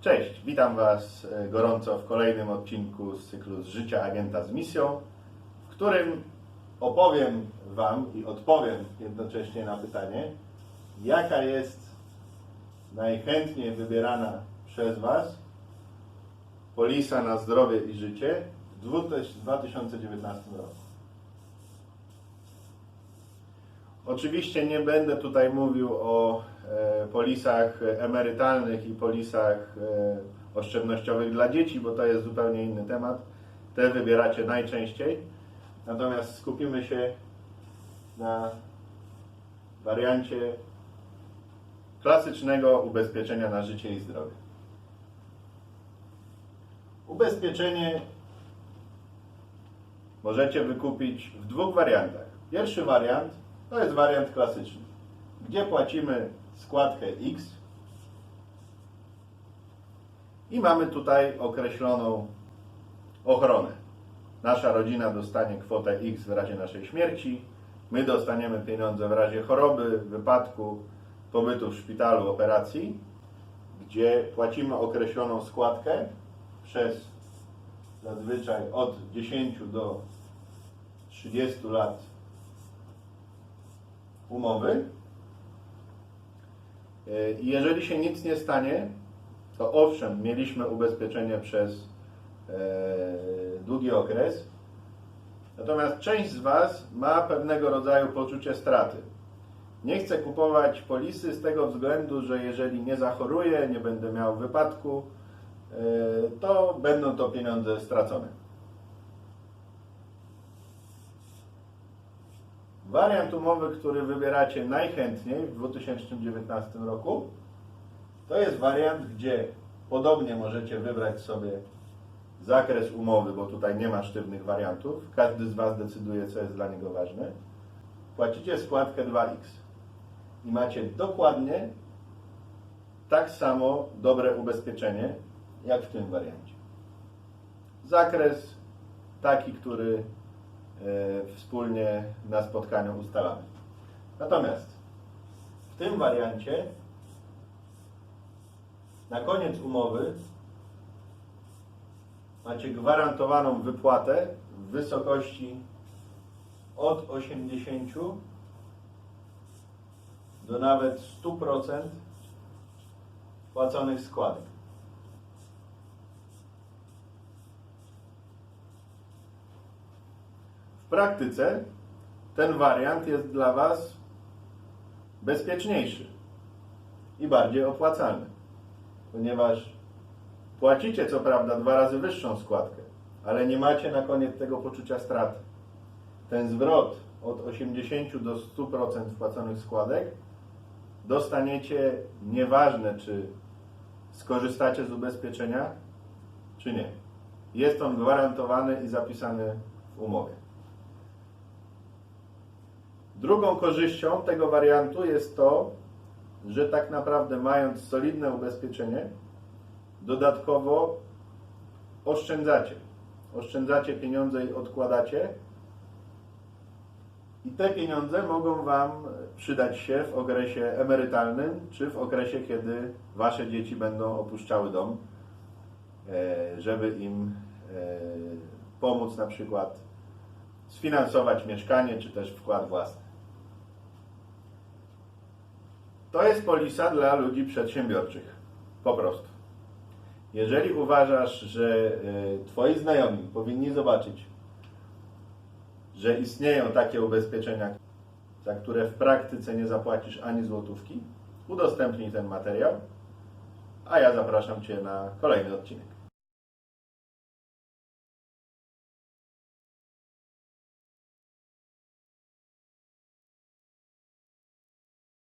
Cześć, witam Was e, gorąco w kolejnym odcinku z cyklu z życia agenta z misją, w którym opowiem Wam i odpowiem jednocześnie na pytanie, jaka jest najchętniej wybierana przez Was polisa na zdrowie i życie w 2019 roku. Oczywiście nie będę tutaj mówił o e, polisach emerytalnych i polisach e, oszczędnościowych dla dzieci, bo to jest zupełnie inny temat. Te wybieracie najczęściej. Natomiast skupimy się na wariancie klasycznego ubezpieczenia na życie i zdrowie. Ubezpieczenie możecie wykupić w dwóch wariantach. Pierwszy wariant to jest wariant klasyczny, gdzie płacimy składkę X? I mamy tutaj określoną ochronę. Nasza rodzina dostanie kwotę X w razie naszej śmierci, my dostaniemy pieniądze w razie choroby, wypadku, pobytu w szpitalu, operacji, gdzie płacimy określoną składkę przez zazwyczaj od 10 do 30 lat umowy. E, jeżeli się nic nie stanie, to owszem, mieliśmy ubezpieczenie przez e, długi okres. Natomiast część z Was ma pewnego rodzaju poczucie straty. Nie chcę kupować polisy z tego względu, że jeżeli nie zachoruję, nie będę miał wypadku, e, to będą to pieniądze stracone. Wariant umowy, który wybieracie najchętniej w 2019 roku, to jest wariant, gdzie podobnie możecie wybrać sobie zakres umowy, bo tutaj nie ma sztywnych wariantów. Każdy z Was decyduje, co jest dla niego ważne. Płacicie składkę 2x i macie dokładnie tak samo dobre ubezpieczenie, jak w tym wariancie. Zakres taki, który wspólnie na spotkaniu ustalamy. Natomiast w tym wariancie na koniec umowy macie gwarantowaną wypłatę w wysokości od 80 do nawet 100% płaconych składek. Praktyce ten wariant jest dla Was bezpieczniejszy i bardziej opłacalny, ponieważ płacicie co prawda dwa razy wyższą składkę, ale nie macie na koniec tego poczucia straty. Ten zwrot od 80 do 100% wpłaconych składek dostaniecie nieważne, czy skorzystacie z ubezpieczenia, czy nie. Jest on gwarantowany i zapisany w umowie. Drugą korzyścią tego wariantu jest to, że tak naprawdę mając solidne ubezpieczenie, dodatkowo oszczędzacie. Oszczędzacie pieniądze i odkładacie. I te pieniądze mogą Wam przydać się w okresie emerytalnym, czy w okresie, kiedy Wasze dzieci będą opuszczały dom, e, żeby im e, pomóc na przykład sfinansować mieszkanie, czy też wkład własny. To jest polisa dla ludzi przedsiębiorczych. Po prostu. Jeżeli uważasz, że y, Twoi znajomi powinni zobaczyć, że istnieją takie ubezpieczenia, za które w praktyce nie zapłacisz ani złotówki, udostępnij ten materiał, a ja zapraszam Cię na kolejny odcinek.